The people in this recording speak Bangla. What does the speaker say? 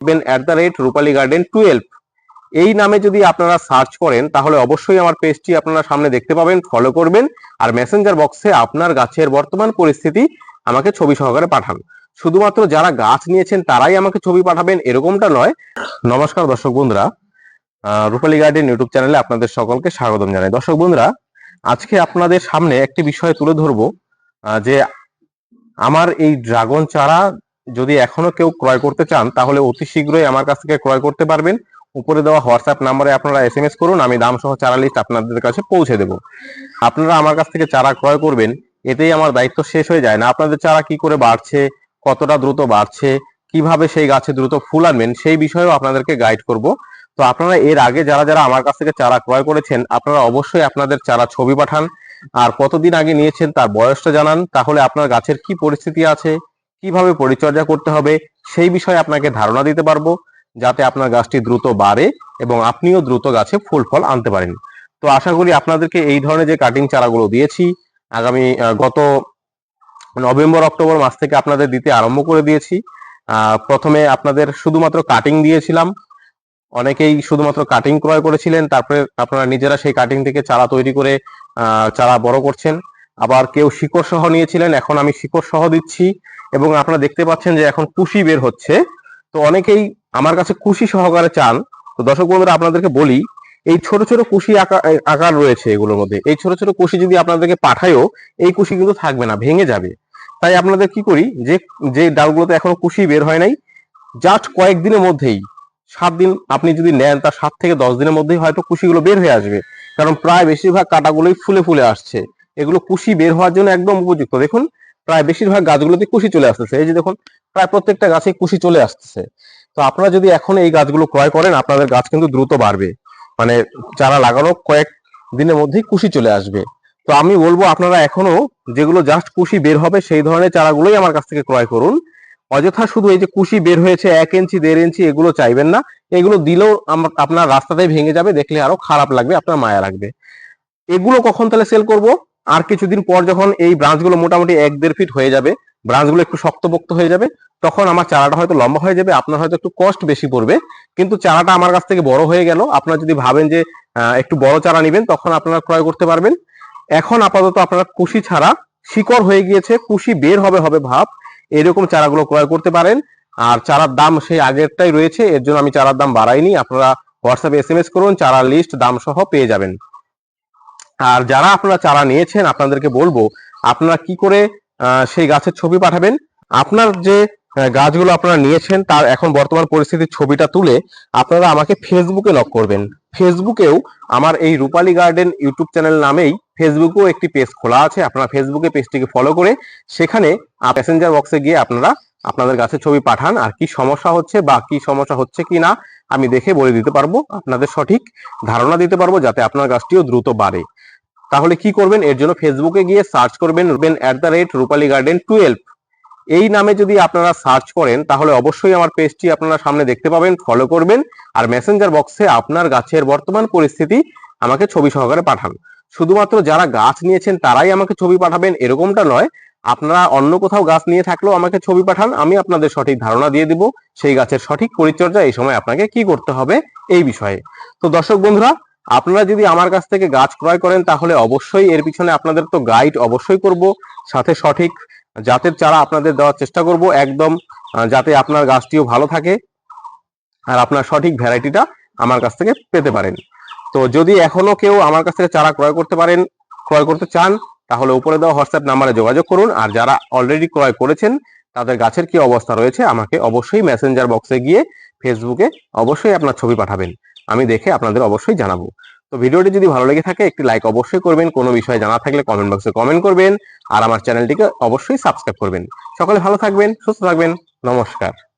করবেন at the rate Rupali garden twelve এই নামে যদি আপনারা সার্চ করেন, তাহলে অবশ্যই আমার পেজটি আপনারা সামনে দেখতে পাবেন ফলো করবেন, আর মেসেঞ্জার বক্সে আপনার গাছের বর্তমান পরিস্থিতি আমাকে ছবি সহকারে পাঠান। শুধুমাত্র যারা গাছ নিয়েছেন, তারাই আমাকে ছবি পাঠাবেন, এরকমটা নয়। নমস্কার দর্শক বন্ধুরা। রূপালী গার্ডেন ইউটিউব চ্যানেলে আপনাদের সকলকে স্বাগতম জানাই। দর্শক বন্ধুরা, আজকে আপনাদের সামনে একটি বিষয় তুলে ধরবো যে আমার এই ড্রাগন চারা যদি এখনও কেউ ক্রয় করতে চান, তাহলে অতি শীঘ্রই আমার কাছ থেকে ক্রয় করতে পারবেন। উপরে দেওয়া হোয়াটসঅ্যাপ নাম্বারে আপনারা এস এম এস করুন, আমি দাম সহ চারা লিস্ট আপনাদের কাছে পৌঁছে দেব। আপনারা আমার কাছ থেকে চারা ক্রয় করবেন, এতেই আমার দায়িত্ব শেষ হয়ে যায় না। আপনাদের চারা কি করে বাড়ছে, কতটা দ্রুত বাড়ছে, কীভাবে সেই গাছে দ্রুত ফুল আনবেন, সেই বিষয়েও আপনাদেরকে গাইড করব। তো আপনারা এর আগে যারা যারা আমার কাছ থেকে চারা ক্রয় করেছেন, আপনারা অবশ্যই আপনাদের চারা ছবি পাঠান। আর কতদিন আগে নিয়েছেন তার বয়সটা জানান, তাহলে আপনার গাছের কি পরিস্থিতি আছে কীভাবে পরিচর্যা করতে হবে, সেই বিষয়ে আপনাকে ধারণা দিতে পারব, যাতে আপনার গাছটি দ্রুত বাড়ে এবং আপনিও দ্রুত গাছে ফুল, ফল আনতে পারেন। তো আশা করি আপনাদেরকে এই ধরনের যে কাটিং চারাগুলো দিয়েছি, আগামী গত নভেম্বর, অক্টোবর মাস থেকে আপনাদের দিতে আরম্ভ করে দিয়েছি। প্রথমে আপনাদের শুধুমাত্র কাটিং দিয়েছিলাম। অনেকেই শুধুমাত্র কাটিং ক্রয় করেছিলেন, তারপরে আপনারা নিজেরা সেই কাটিং থেকে চারা তৈরি করে চারা বড় করছেন। আবার কেউ শিকড় সহ নিয়েছিলেন, এখন আমি শিকড় সহ দিচ্ছি এবং আপনারা দেখতে পাচ্ছেন যে এখন কুশি বের হচ্ছে। তো অনেকেই আমার কাছে কুশি সহকারে চান। তো দর্শক বন্ধুরা, আপনাদেরকে বলি, এই ছোট ছোট কুশি আকার রয়েছে এগুলোর মধ্যে। এই ছোট ছোট কুশি যদি আপনাদেরকে পাঠায়ও, এই কুশি কিন্তু থাকবে না, ভেঙে যাবে। তাই আপনাদের কি করি, যে যে ডালগুলোতে এখনও কুশি বের হয় নাই, জাস্ট কয়েকদিনের মধ্যেই, সাত দিন আপনি যদি নেন, তার সাত থেকে দশ দিনের মধ্যেই হয়তো কুশিগুলো বের হয়ে আসবে। কারণ প্রায় বেশিরভাগ কাটাগুলোই ফুলে ফুলে আসছে। এগুলো কুশি বের হওয়ার জন্য একদম উপযুক্ত। দেখুন, প্রায় বেশিরভাগ গাছগুলোতে কুশি চলে আসতেছে। এই যে দেখুন, প্রায় প্রত্যেকটা গাছে কুশি চলে আসতেছে। তো আপনারা যদি এখন এই গাছগুলো ক্রয় করেন, আপনাদের গাছ কিন্তু দ্রুত বাড়বে। মানে চারা লাগানো কয়েক দিনের মধ্যেই কুশি চলে আসবে। তো আমি বলব, আপনারা এখনও যেগুলো জাস্ট কুশি বের হবে, সেই ধরনের চারাগুলোই আমার কাছ থেকে ক্রয় করুন। অযথা শুধু এই যে কুশি বের হয়েছে এক ইঞ্চি, দেড় ইঞ্চি, এগুলো চাইবেন না। এগুলো দিলেও আপনার রাস্তাতেই ভেঙে যাবে, দেখলে আরও খারাপ লাগবে, আপনার মায়া লাগবে। এগুলো কখন তাহলে সেল করব? আর কিছুদিন পর যখন এই ব্রাঞ্চগুলো মোটামুটি এক দেড় ফিট হয়ে যাবে ব্রাঞ্চগুলো একটু শক্তপোক্ত হয়ে যাবে, তখন আমার চারাটা হয়তো লম্বা হয়ে যাবে, আপনার হয়তো একটু কষ্ট বেশি পড়বে। কিন্তু চারাটা আমার কাছ থেকে বড় হয়ে গেল, আপনারা যদি ভাবেন যে একটু বড় চারা নেবেন, তখন আপনারা ক্রয় করতে পারবেন। এখন আপাতত আপনারা কুশি ছাড়া শিকড় হয়ে গিয়েছে, কুশি বের হবে হবে ভাব, এরকম চারাগুলো ক্রয় করতে পারেন। আর চারার দাম সেই আগেরটাই রয়েছে, এর জন্য আমি চারার দাম বাড়াইনি, আপনারা হোয়াটসঅ্যাপে এস এম এস করুন, চারার লিস্ট দাম সহ পেয়ে যাবেন। আর যারা আপনারা চারা নিয়েছেন, আপনাদেরকে বলব, আপনারা কি করে সেই গাছের ছবি পাঠাবেন? আপনার যে গাছগুলো আপনারা নিয়েছেন, তার এখন বর্তমান পরিস্থিতির ছবিটা তুলে আপনারা আমাকে ফেসবুকে লক করবেন। ফেসবুকেও আমার এই রূপালী গার্ডেন ইউটিউব চ্যানেল নামেই ফেসবুকেও একটি পেজ খোলা আছে। আপনারা ফেসবুকে পেজটিকে ফলো করে সেখানে প্যাসেঞ্জার বক্সে গিয়ে আপনারা আপনাদের গাছের ছবি পাঠান, আর কি সমস্যা হচ্ছে বা কি সমস্যা হচ্ছে কি না আমি দেখে বলে দিতে পারব, আপনাদের সঠিক ধারণা দিতে পারব, যাতে আপনার গাছটিও দ্রুত বাড়ে। তাহলে কি করবেন? এর জন্য ফেসবুকে গিয়ে সার্চ করবেন Ruben at the rate Rupali garden twelve এই নামে যদি আপনারা সার্চ করেন, তাহলে অবশ্যই আমার পেজটি আপনারা সামনে দেখতে পাবেন ফলো করবেন, আর মেসেঞ্জার বক্সে আপনার গাছের বর্তমান পরিস্থিতি আমাকে ছবি সহকারে পাঠান। শুধুমাত্র যারা গাছ নিয়েছেন, তারাই আমাকে ছবি পাঠাবেন, এরকমটা নয়। আপনারা অন্য কোথাও গাছ নিয়ে থাকলেও আমাকে ছবি পাঠান, আমি আপনাদের সঠিক ধারণা দিয়ে দিব, সেই গাছের সঠিক পরিচর্যা এই সময় আপনাকে কি করতে হবে এই বিষয়ে। তো দর্শক বন্ধুরা আপনারা যদি আমার কাছ থেকে গাছ ক্রয় করেন, তাহলে অবশ্যই এর পিছনে আপনাদের তো গাইড অবশ্যই করব। সাথে সঠিক জাতের চারা আপনাদের দেওয়ার চেষ্টা করব, একদম যাতে আপনার গাছটিও ভালো থাকে আর আপনার সঠিক ভ্যারাইটিটা আমার কাছ থেকে পেতে পারেন। তো যদি এখনও কেউ আমার কাছ থেকে চারা ক্রয় করতে পারেন, ক্রয় করতে চান, তাহলে উপরে দেওয়া হোয়াটসঅ্যাপ নাম্বারে যোগাযোগ করুন আর যারা অলরেডি ক্রয় করেছেন, তাদের গাছের কি অবস্থা রয়েছে, আমাকে অবশ্যই মেসেঞ্জার বক্সে গিয়ে ফেসবুকে অবশ্যই আপনার ছবি পাঠাবেন। আমি দেখে আপনাদের অবশ্যই জানাব। তো ভিডিওটি যদি ভালো লেগে থাকে, একটি লাইক অবশ্যই করবেন। কোনো বিষয়ে জানা থাকলে কমেন্ট বক্সে কমেন্ট করবেন। আর আমার চ্যানেলটিকে অবশ্যই সাবস্ক্রাইব করবেন। সকলে ভালো থাকবেন, সুস্থ থাকবেন। নমস্কার।